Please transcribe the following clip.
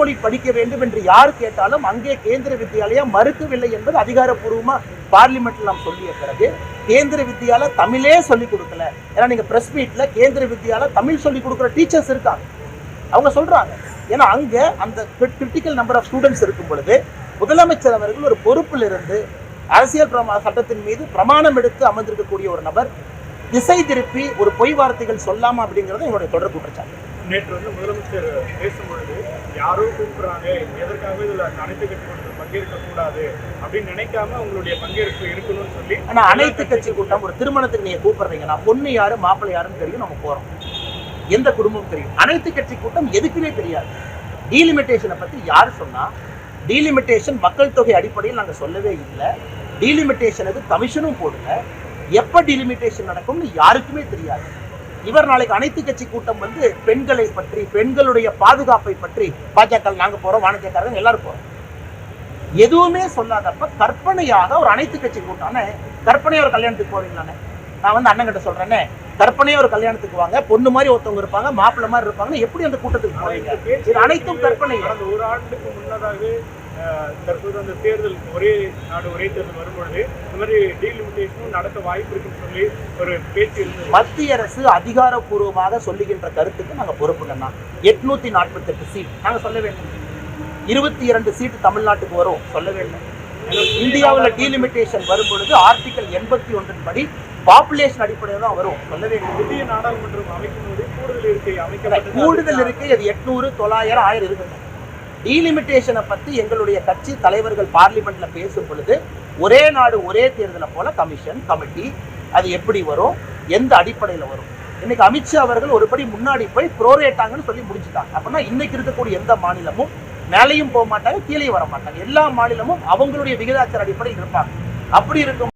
மொழி படிக்க வேண்டும் என்று யார் கேட்டாலும் அங்கே கேந்திர வித்யாலயா மறுக்கவில்லை என்பது அதிகாரப்பூர்வமா பார்லிமெண்ட்ல நாம் சொல்லிய பிறகு கேந்திர வித்யால தமிழே சொல்லிக் கொடுக்கல. ஏன்னா நீங்க பிரஸ் மீட்ல கேந்திர வித்யால தமிழ் சொல்லிக் கொடுக்குற டீச்சர்ஸ் இருக்காங்க. அவங்க சொல்றாங்க. ஏன்னா அங்க அந்த கிரிட்டிக்கல் நம்பர் ஆஃப் ஸ்டூடெண்ட்ஸ் இருக்கும் பொழுது முதலமைச்சர் அவர்கள் ஒரு பொறுப்பில் இருந்து அரசியல் பிரமா சட்டத்தின் மீது பிரமாணம் எடுத்து அமர்ந்திருக்கக்கூடிய ஒரு நபர் திசை திருப்பி ஒரு பொய் வார்த்தைகள் சொல்லாமா அப்படிங்கிறது என்னுடைய தொடர் குற்றச்சாட்டு. நேற்று வந்து முதலமைச்சர் பேசும்பொழுது யாரோ கூப்பிடுறாங்க எதற்காக இதுல அனைத்து கட்சி கூட்டம் பங்கேற்க கூடாது அப்படின்னு நினைக்காம உங்களுடைய பங்கேற்பு இருக்கணும்னு சொல்லி ஆனா அனைத்து கட்சி கூட்டம் ஒரு திருமணத்துக்கு நீங்க கூப்பிடுறீங்கன்னா பொண்ணு யாரு மாப்பிள்ளை யாருன்னு தெரியும் நம்ம போறோம். எந்த குடும்பம் தெரியும். அனைத்து கட்சி கூட்டம் எதுக்குமே தெரியாது. டீலிமிட்டேஷனை பத்தி யார் சொன்னா டீலிமிட்டேஷன் மக்கள் தொகை அடிப்படையில் நாங்க சொல்லவே இல்லை. டீலிமிட்டேஷனுக்கு கமிஷனும் போடல எப்ப டீலிமிட்டேஷன் நடக்கும்னு யாருக்குமே தெரியாது. இவர் நாளைக்கு அனைத்து கட்சி கூட்டம் வந்து பெண்களை பற்றி பெண்களுடைய பாதுகாப்பை பற்றி பாஜக நாங்க போறோம் வாணிஜக்காரங்க எல்லாரும் போறோம். எதுவுமே சொல்லாதப்ப கற்பனையாக ஒரு அனைத்து கட்சி கூட்டம்னு கற்பனையா ஒரு கல்யாணத்துக்கு போவீங்களானே நான். வந்து அண்ணன் கிட்ட சொல்றேனே கற்பனையா ஒரு கல்யாணத்துக்கு வாங்க பொண்ணு மாதிரி ஒருத்தவங்க இருப்பாங்க மாப்பிள்ள மாதிரி இருப்பாங்க எப்படி அந்த கூட்டத்துக்கு போவீங்க இது அனைத்தும் கற்பனை. ஒரு ஆண்டுக்கு முன்னதாகவே தற்போது அந்த தேர்தல் ஒரே நாடு ஒரே தேர்தல் வரும்பொழுது இந்த மாதிரி டீலிமிட்டேஷனும் நடக்க வாய்ப்பு இருக்குன்னு சொல்லி ஒரு பேச்சு மத்திய அரசு அதிகாரப்பூர்வமாக சொல்லுகின்ற கருத்துக்கு நாங்க பொறுப்புங்கண்ணா எட்நூத்தி நாற்பத்தெட்டு சீட் நாங்க சொல்ல வேண்டும். இருபத்தி இரண்டு சீட் தமிழ்நாட்டுக்கு வரும். சொல்ல வேண்டும். இந்தியாவில் டீலிமிட்டேஷன் வரும் பொழுது ஆர்டிகல் எண்பத்தி ஒன்றின் படி பாப்புலேஷன் அடிப்படையில் தான் வரும். சொல்ல வேண்டும். புதிய நாடாளுமன்றம் அமைக்கும் போது கூடுதல் இருக்கை அமைக்கப்பட்டது கூடுதல் இருக்கு அது எட்நூறு தொள்ளாயிரம் ஆயிரம் இருக்குங்க. டீலிமிட்டேஷனை பற்றி எங்களுடைய கட்சி தலைவர்கள் பார்லிமெண்ட்ல பேசும் பொழுது ஒரே நாடு ஒரே தேர்தலை போல கமிஷன் கமிட்டி அது எப்படி வரும்? எந்த அடிப்படையில் வரும்? இன்னைக்கு அமித்ஷா அவர்கள் ஒரு படி முன்னாடி போய் ப்ரோரேட்டாங்கன்னு சொல்லி முடிச்சுட்டாங்க. அப்படின்னா இன்னைக்கு இருக்கக்கூடிய எந்த மாநிலமும் மேலையும் போக மாட்டாங்க கீழே வர மாட்டாங்க. எல்லா மாநிலமும் அவங்களுடைய விகிதாச்சார அடிப்படையில் இருப்பாங்க. அப்படி இருக்கும்